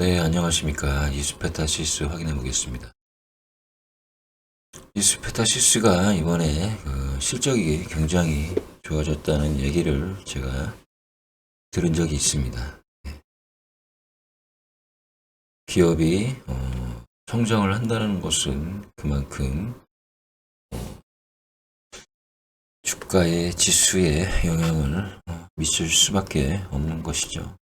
네, 안녕하십니까. 이스페타시스 확인해 보겠습니다. 이스페타시스가 이번에 그 실적이 굉장히 좋아졌다는 얘기를 제가 들은 적이 있습니다. 네. 기업이 어, 성장을 한다는 것은 그만큼 어, 주가의 지수에 영향을 어, 미칠 수밖에 없는 것이죠.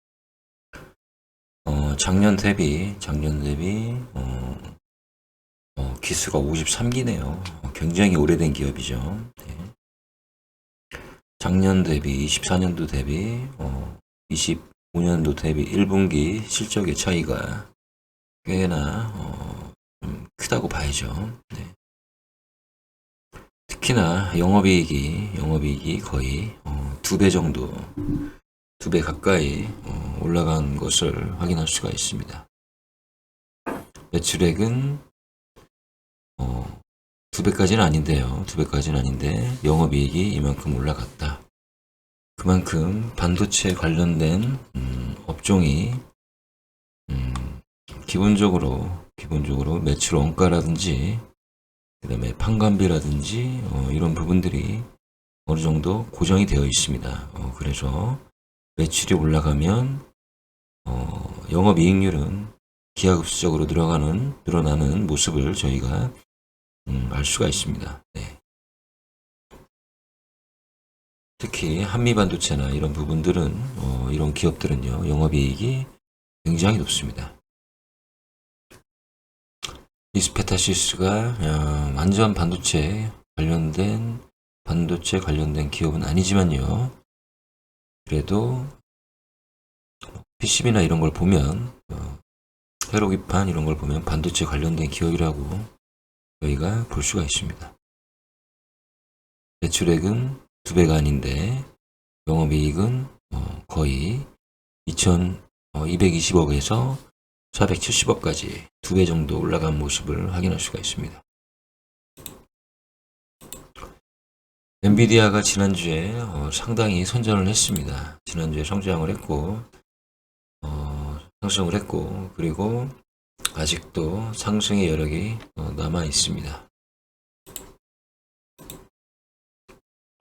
어, 작년 대비, 작년 대비, 어, 어, 기수가 53기네요. 굉장히 오래된 기업이죠. 네. 작년 대비, 24년도 대비, 어, 25년도 대비 1분기 실적의 차이가 꽤나, 어, 좀 크다고 봐야죠. 네. 특히나 영업이익이, 영업이익이 거의, 어, 두배 정도, 두 배 가까이, 어, 올라간 것을 확인할 수가 있습니다. 매출액은 어, 두 배까지는 아닌데요. 두 배까지는 아닌데 영업이익이 이만큼 올라갔다. 그만큼 반도체 관련된 음, 업종이 음, 기본적으로 기본적으로 매출 원가라든지 그다음에 판관비라든지 어, 이런 부분들이 어느 정도 고정이 되어 있습니다. 어, 그래서 매출이 올라가면 어, 영업이익률은 기하급수적으로 늘어가는 늘어나는 모습을 저희가 음, 알 수가 있습니다. 네. 특히 한미 반도체나 이런 부분들은 어, 이런 기업들은요 영업이익이 굉장히 높습니다. 이스페타시스가 어, 완전 반도체 관련된 반도체 관련된 기업은 아니지만요. 그래도 PCB나 이런 걸 보면 어, 회로 기판 이런 걸 보면 반도체 관련된 기업이라고 저희가 볼 수가 있습니다. 매출액은 두 배가 아닌데 영업이익은 어, 거의 2,220억에서 470억까지 두 배 정도 올라간 모습을 확인할 수가 있습니다. 엔비디아가 지난주에 어, 상당히 선전을 했습니다. 지난주에 성장을 했고 어, 상승을 했고 그리고 아직도 상승의 여력이 어, 남아 있습니다.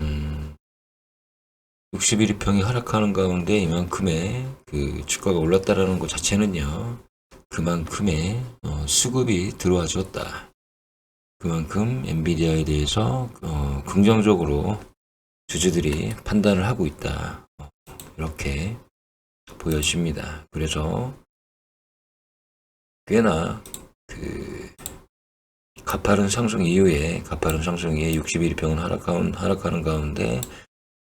음, 61일 평이 하락하는 가운데 이만큼의 그 주가가 올랐다라는 것 자체는요, 그만큼의 어, 수급이 들어와 줬다. 그만큼 엔비디아에 대해서 어, 긍정적으로 주주들이 판단을 하고 있다. 어, 이렇게 보여집니다. 그래서 꽤나 그 가파른 상승 이후에 가파른 상승 이후에 61평은 하락하는, 하락하는 가운데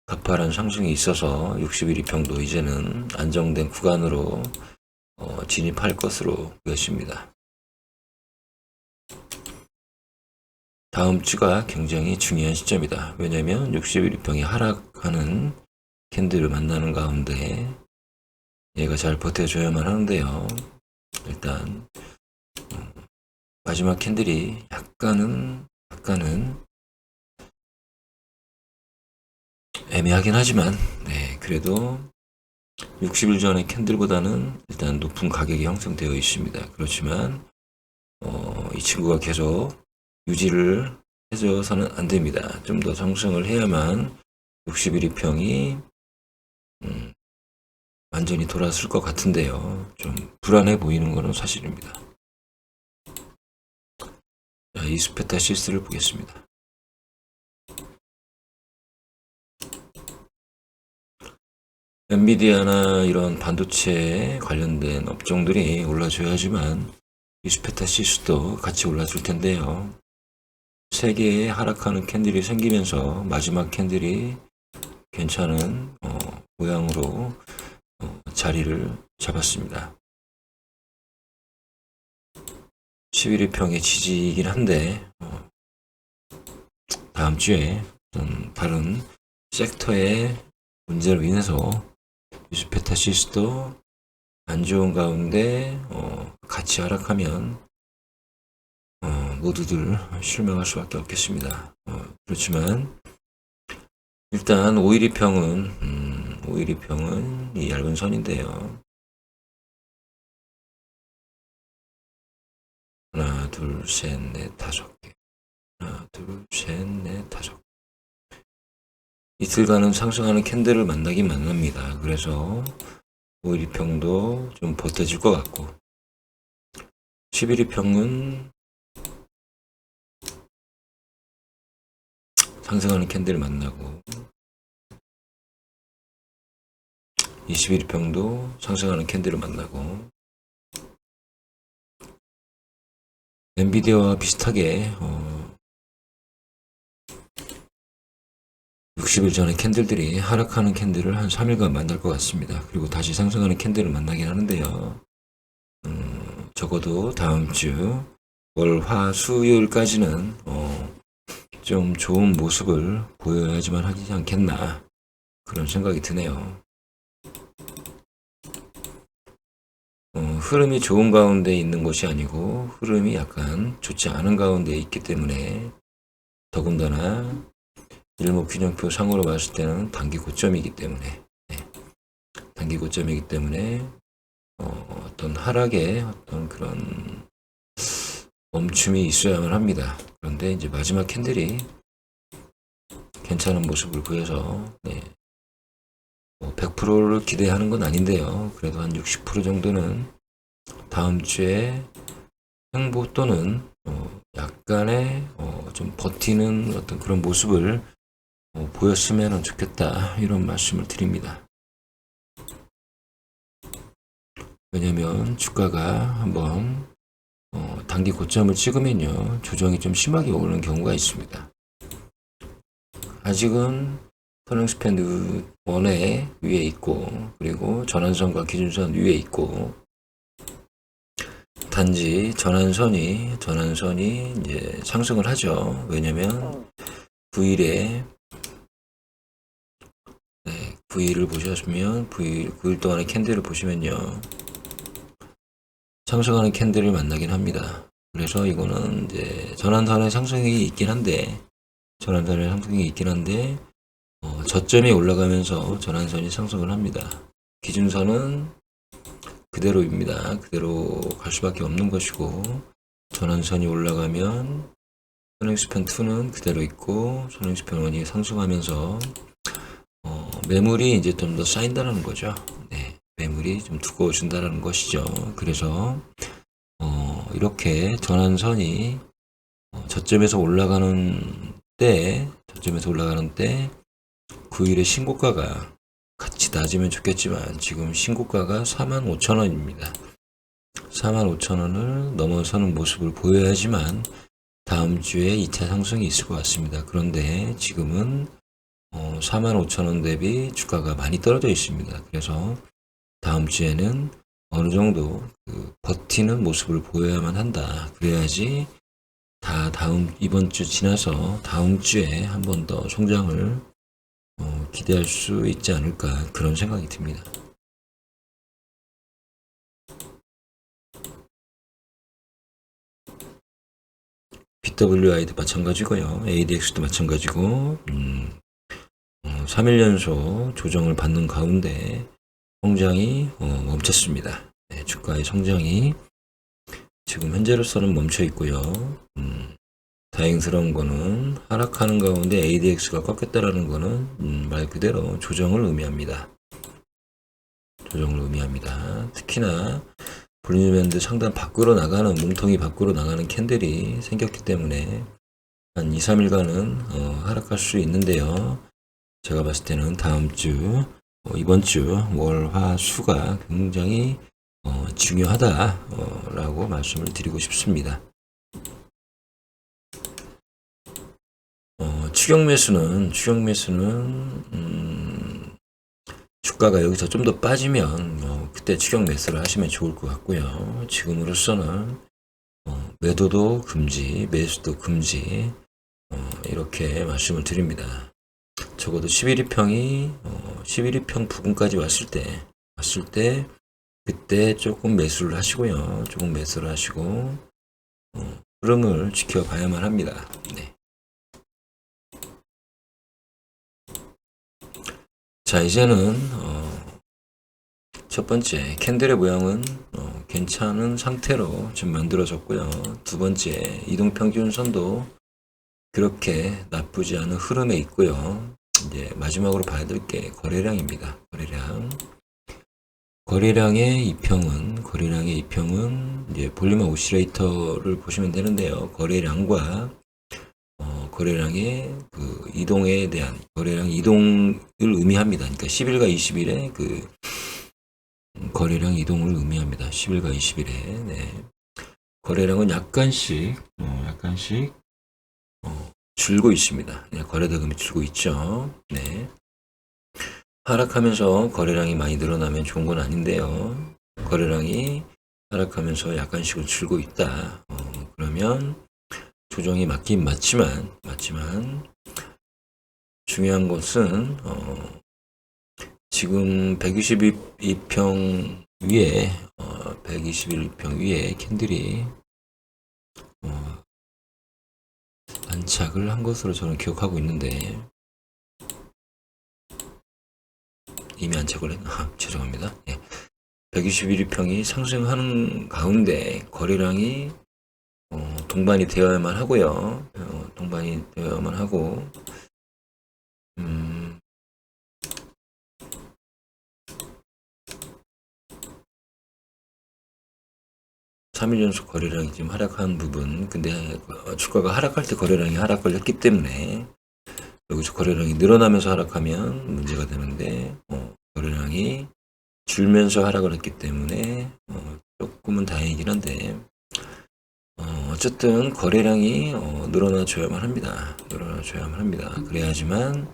가파른 상승이 있어서 61평도 이제는 안정된 구간으로 어, 진입할 것으로 보여집니다. 다음 주가 굉장히 중요한 시점이다. 왜냐하면 61평이 하락하는 캔들을 만나는 가운데 얘가 잘 버텨줘야만 하는데요. 일단 음, 마지막 캔들이 약간은 약간은 애매하긴 하지만 네 그래도 60일 전의 캔들보다는 일단 높은 가격이 형성되어 있습니다. 그렇지만 어, 이 친구가 계속 유지를 해줘서는 안 됩니다. 좀더 상승을 해야만 61일평이 음, 완전히 돌아설 것 같은데요. 좀 불안해 보이는 것은 사실입니다. 자, 이스페타시스를 보겠습니다. 엔비디아나 이런 반도체 관련된 업종들이 올라줘야 지만 이스페타시스도 같이 올라줄 텐데요. 세 개의 하락하는 캔들이 생기면서 마지막 캔들이 괜찮은 어, 모양으로 어, 자리를 잡았습니다. 11일평의 지지이긴 한데 어, 다음 주에 좀 다른 섹터의 문제로 인해서 유스페타시스도 안 좋은 가운데 어, 같이 하락하면 어, 모두들 실망할 수밖에 없겠습니다. 어, 그렇지만 일단 512 평은 음, 512 평은 이 얇은 선인데요. 둘, 셋, 넷, 다섯 개. 하나, 둘, 셋, 넷, 다섯 개. 이틀간은 상승하는 캔들을 만나긴 만납니다. 그래서 5일이평도 좀 버텨질 것 같고 11일평은 상승하는 캔들을 만나고 21일평도 상승하는 캔들을 만나고 엔비디아와 비슷하게 어, 60일 전에 캔들들이 하락하는 캔들을 한 3일간 만날 것 같습니다. 그리고 다시 상승하는 캔들을 만나긴 하는데요. 음, 적어도 다음 주 월, 화, 수요일까지는 어, 좀 좋은 모습을 보여야지만 하지 않겠나 그런 생각이 드네요. 어, 흐름이 좋은 가운데 있는 것이 아니고 흐름이 약간 좋지 않은 가운데 있기 때문에 더군다나 일목균형표 상으로 봤을 때는 단기 고점이기 때문에 네. 단기 고점이기 때문에 어, 어떤 하락의 어떤 그런 멈춤이 있어야만 합니다. 그런데 이제 마지막 캔들이 괜찮은 모습을 보여서 네. 뭐 100%를 기대하는 건 아닌데요. 그래도 한 60% 정도는 다음 주에 행보 또는 어, 약간의 어, 좀 버티는 어떤 그런 모습을 어, 보였으면 좋겠다 이런 말씀을 드립니다. 왜냐면 주가가 한번 어, 단기 고점을 찍으면요 조정이 좀 심하게 오는 경우가 있습니다. 아직은 터닝스팬드 원에 위에 있고 그리고 전환선과 기준선 위에 있고 단지 전환선이 전환선이 이제 상승을 하죠. 왜냐면 9일에 네, 9일을 보셨으면 9일, 9일 동안의 캔들을 보시면요. 상승하는 캔들을 만나긴 합니다. 그래서 이거는 이제 전환선의 상승이 있긴 한데 전환선의 상승이 있긴 한데 어, 저점이 올라가면서 전환선이 상승을 합니다. 기준선은 그대로입니다. 그대로 갈 수밖에 없는 것이고 전환선이 올라가면 손행스펜 2는 그대로 있고 손행스펜 1이 상승하면서 어, 매물이 이제 좀 더 쌓인다는 거죠. 네, 매물이 좀 두꺼워진다는 것이죠. 그래서 어, 이렇게 전환선이 어, 저점에서 올라가는 때, 저점에서 올라가는 때 9일의 신고가가 같이 낮으면 좋겠지만 지금 신고가가 45,000원입니다. 45,000원을 넘어서는 모습을 보여야지만 다음 주에 2차 상승이 있을 것 같습니다. 그런데 지금은 어, 45,000원 대비 주가가 많이 떨어져 있습니다. 그래서 다음 주에는 어느 정도 그 버티는 모습을 보여야만 한다. 그래야지 다 다음 이번 주 지나서 다음 주에 한 번 더 성장을 어, 기대할 수 있지 않을까 그런 생각이 듭니다. BWI도 마찬가지고요. ADX도 마찬가지고 음, 어, 3일 연속 조정을 받는 가운데 성장이 어, 멈췄습니다. 네, 주가의 성장이 지금 현재로서는 멈춰 있고요. 음, 다행스러운 거는 하락하는 가운데 ADX가 꺾였다라는 거는 음, 말 그대로 조정을 의미합니다. 조정을 의미합니다. 특히나 볼리면드 상단 밖으로 나가는 뭉텅이 밖으로 나가는 캔들이 생겼기 때문에 한 2, 3일간은 어, 하락할 수 있는데요. 제가 봤을 때는 다음 주 어, 이번 주 월, 화, 수가 굉장히 어, 중요하다라고 말씀을 드리고 싶습니다. 어, 추격 매수는 추격 매수는 음, 주가가 여기서 좀 더 빠지면 어, 그때 추격 매수를 하시면 좋을 것 같고요. 지금으로서는 어, 매도도 금지, 매수도 금지 어, 이렇게 말씀을 드립니다. 적어도 11일평이 어, 11일평 부근까지 왔을 때 왔을 때 그때 조금 매수를 하시고요. 조금 매수를 하시고 어, 흐름을 지켜봐야만 합니다. 네. 자 이제는 어, 첫 번째 캔들의 모양은 어, 괜찮은 상태로 좀 만들어졌고요. 두 번째 이동 평균선도 그렇게 나쁘지 않은 흐름에 있고요. 이제 마지막으로 봐야 될 게 거래량입니다. 거래량. 거래량의 이평은 거래량의 이평은 이제 볼륨화 오시레이터를 보시면 되는데요. 거래량과 어, 거래량의 그 이동에 대한 거래량 이동을 의미합니다. 그러니까 10일과 20일의 그 거래량 이동을 의미합니다. 10일과 20일에 네. 거래량은 약간씩 어, 약간씩 어, 줄고 있습니다. 네, 거래 대금이 줄고 있죠. 네. 하락하면서 거래량이 많이 늘어나면 좋은 건 아닌데요. 거래량이 하락하면서 약간씩은 줄고 있다. 어, 그러면 조정이 맞긴 맞지만 맞지만 중요한 것은 어, 지금 122평 위에 어, 121평 위에 캔들이 어, 안착을 한 것으로 저는 기억하고 있는데 이미 안착을 했나? 아, 죄송합니다. 예. 121평이 상승하는 가운데 거래량이 어, 동반이 되어야만 하고요. 어, 동반이 되어야만 하고 3일 연속 거래량이 지금 하락한 부분 근데 그 주가가 하락할 때 거래량이 하락을 했기 때문에 여기서 거래량이 늘어나면서 하락하면 문제가 되는데 어, 거래량이 줄면서 하락을 했기 때문에 어, 조금은 다행이긴 한데 어, 어쨌든 거래량이 어, 늘어나줘야만 합니다. 늘어나줘야만 합니다. 그래야지만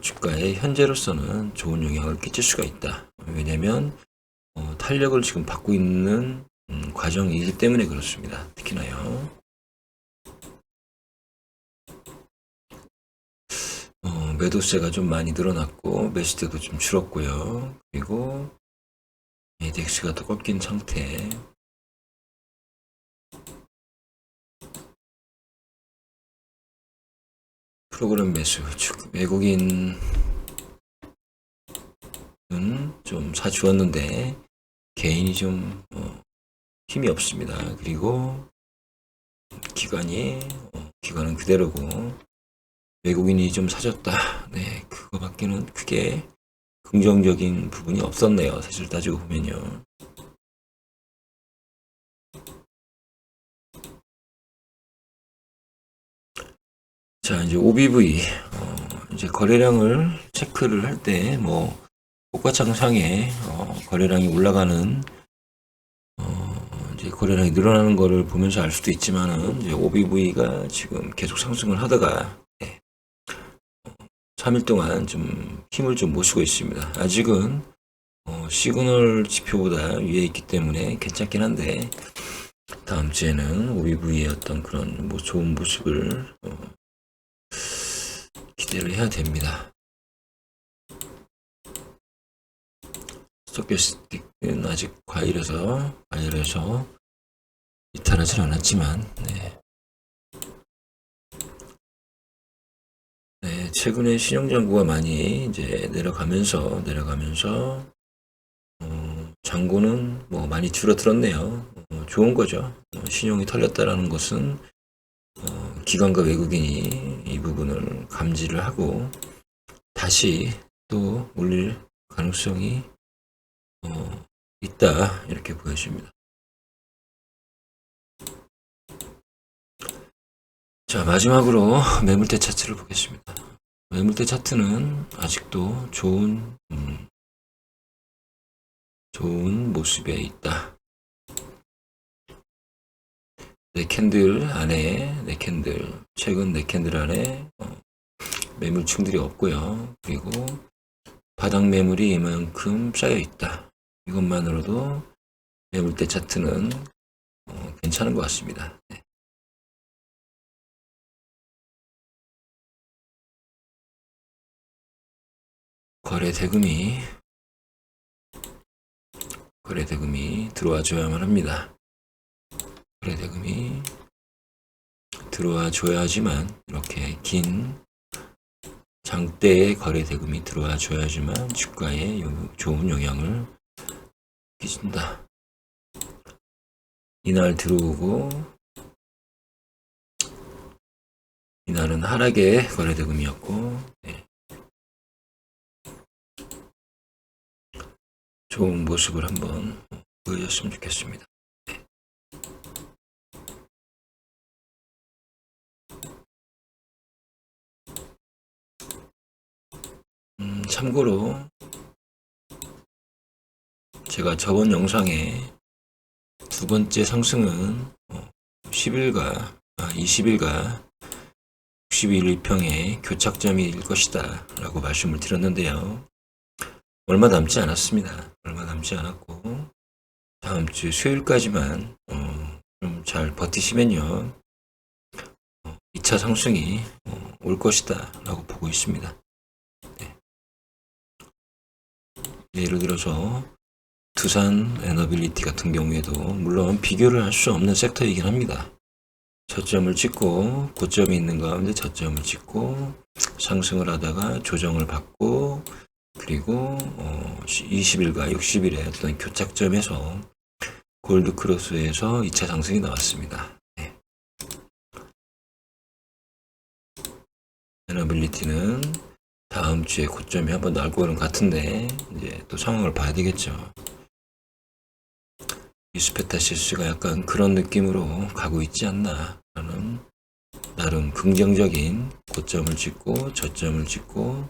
주가에 현재로서는 좋은 영향을 끼칠 수가 있다. 왜냐면 어, 탄력을 지금 받고 있는 음, 과정이기 때문에 그렇습니다. 특히나요. 어, 매도세가 좀 많이 늘어났고 매수대도 좀 줄었고요. 그리고 ADX가 더 꺾인 상태. 프로그램 매수 즉 외국인은 좀 사주었는데 개인이 좀 어, 힘이 없습니다. 그리고 기관이 어, 기관은 그대로고 외국인이 좀 사줬다. 네, 그거밖에는 크게 긍정적인 부분이 없었네요. 사실 따지고 보면요. 자, 이제 OBV, 어, 이제 거래량을 체크를 할 때, 뭐, 꽃과장상에, 어, 거래량이 올라가는, 어, 이제 거래량이 늘어나는 거를 보면서 알 수도 있지만은, 이제 OBV가 지금 계속 상승을 하다가, 네, 3일 동안 좀 힘을 좀못 쓰고 있습니다. 아직은, 어, 시그널 지표보다 위에 있기 때문에 괜찮긴 한데, 다음 주에는 OBV의 어떤 그런 뭐 좋은 모습을, 어, 기대를 해야 됩니다. 스토캐스 아직 과일에서 과일에서 이탈하진 않았지만, 네. 네, 최근에 신용장구가 많이 이제 내려가면서 내려가면서 어, 장고는 뭐 많이 줄어들었네요. 어, 좋은 거죠. 어, 신용이 털렸다라는 것은 어, 기관과 외국인이 이 부분을 감지를 하고 다시 또 올릴 가능성이 어, 있다 이렇게 보여집니다. 자 마지막으로 매물대 차트를 보겠습니다. 매물대 차트는 아직도 좋은 음, 좋은 모습에 있다. 네 캔들 안에 네 캔들 최근 네 캔들 안에 어, 매물층들이 없고요. 그리고 바닥 매물이 이만큼 쌓여 있다. 이것만으로도 매물대 차트는 어, 괜찮은 것 같습니다. 네. 거래 대금이 거래 대금이 들어와 줘야만 합니다. 거래 대금이 들어와 줘야지만 이렇게 긴 장대에 거래 대금이 들어와 줘야지만 주가에 요- 좋은 영향을 끼친다. 이날 들어오고 이날은 하락의 거래 대금이었고 네. 좋은 모습을 한번 보여줬으면 좋겠습니다. 음, 참고로 제가 저번 영상에 두 번째 상승은 어, 10일과 아, 20일과 61일 평의 교착점일 것이다 라고 말씀을 드렸는데요. 얼마 남지 않았습니다. 얼마 남지 않았고 다음 주 수요일까지만 어, 좀 잘 버티시면요. 어, 2차 상승이 어, 올 것이다 라고 보고 있습니다. 예를 들어서 두산 에너빌리티 같은 경우에도 물론 비교를 할 수 없는 섹터이긴 합니다. 저점을 찍고 고점이 있는 가운데 저점을 찍고 상승을 하다가 조정을 받고 그리고 어, 20일과 60일의 어떤 교착점에서 골드 크로스에서 2차 상승이 나왔습니다. 네. 에너빌리티는 다음 주에 고점이 한번 나올 거는 같은데 이제 또 상황을 봐야 되겠죠. 이스페타시스가 약간 그런 느낌으로 가고 있지 않나 라는 나름 긍정적인 고점을 찍고 저점을 찍고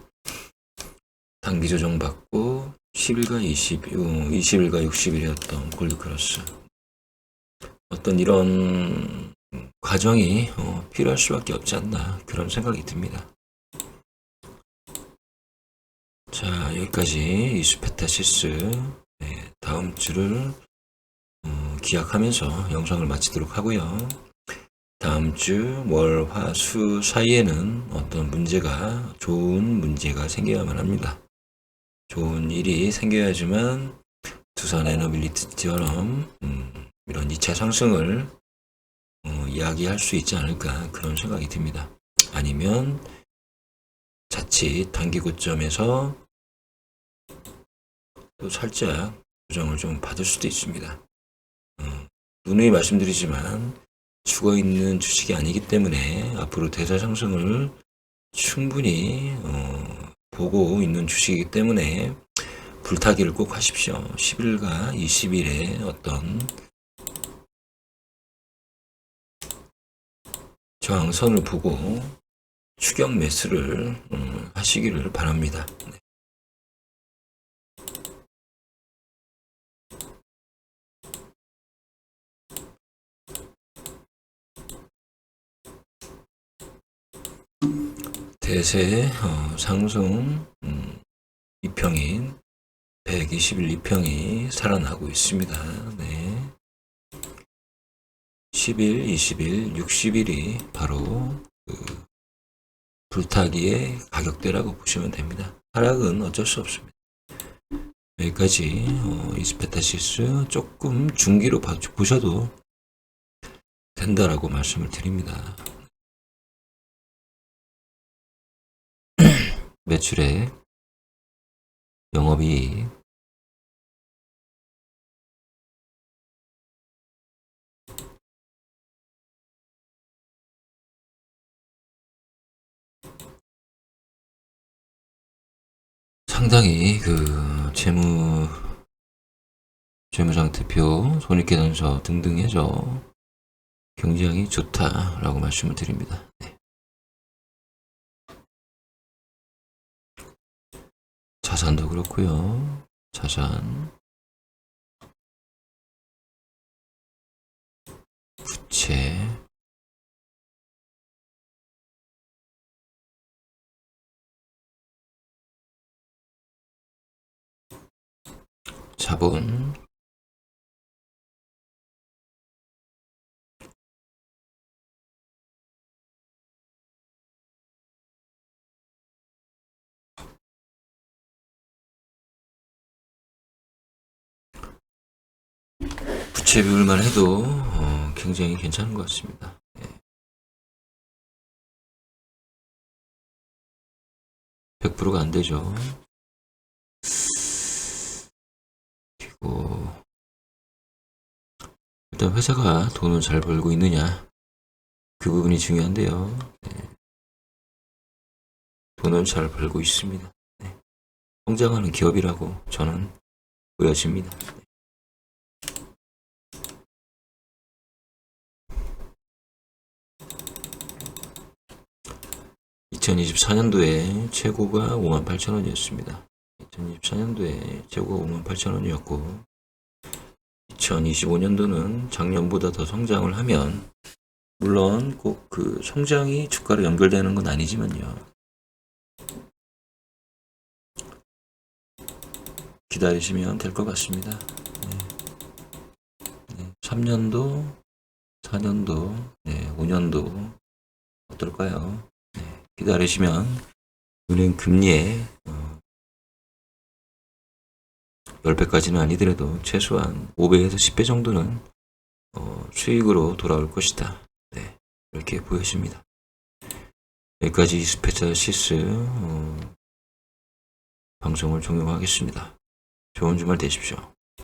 단기 조정 받고 10일과 20, 20일과 60일이었던 골드크로스 어떤 이런 과정이 어, 필요할 수밖에 없지 않나 그런 생각이 듭니다. 자 여기까지 이스페타시스 네, 다음 주를 어, 기약하면서 영상을 마치도록 하고요. 다음 주 월, 화, 수 사이에는 어떤 문제가 좋은 문제가 생겨야만 합니다. 좋은 일이 생겨야지만 두산 에너빌리티처럼 음, 이런 2차 상승을 어, 이야기할 수 있지 않을까 그런 생각이 듭니다. 아니면 자칫 단기 고점에서 또 살짝 조정을 좀 받을 수도 있습니다. 어, 누누이 말씀드리지만 죽어 있는 주식이 아니기 때문에 앞으로 대사 상승을 충분히 어, 보고 있는 주식이기 때문에 불타기를 꼭 하십시오. 10일과 20일의 어떤 저항선을 보고 추격 매수를 음, 하시기를 바랍니다. 대세 어, 상승 음, 2평인 121 2평이 살아나고 있습니다. 네. 10일, 20일, 60일이 바로 그 불타기의 가격대라고 보시면 됩니다. 하락은 어쩔 수 없습니다. 여기까지 어, 이스페타시스 조금 중기로 봐- 보셔도 된다라고 말씀을 드립니다. 매출액, 영업이익, 상당히 그 재무 재무상태표, 손익계산서 등등 해서 굉장히 좋다라고 말씀을 드립니다. 네. 자산도 그렇고요. 자산, 부채, 자본, 부채 비율만 해도 어, 굉장히 괜찮은 것 같습니다. 100%가 안 되죠. 그리고 일단 회사가 돈을 잘 벌고 있느냐 그 부분이 중요한데요. 네. 돈을 잘 벌고 있습니다. 네. 성장하는 기업이라고 저는 보여집니다. 2024년도에 최고가 58,000원이었습니다. 2024년도에 최고가 58,000원이었고 2025년도는 작년보다 더 성장을 하면 물론 꼭 그 성장이 주가로 연결되는 건 아니지만요. 기다리시면 될 것 같습니다. 네. 네, 3년도, 4년도, 네, 5년도 어떨까요? 네, 기다리시면 은행 금리에 어, 10배까지는 아니더라도 최소한 5배에서 10배 정도는 어, 수익으로 돌아올 것이다. 네, 이렇게 보여집니다. 여기까지 스페셜시스 어, 방송을 종료하겠습니다. 좋은 주말 되십시오.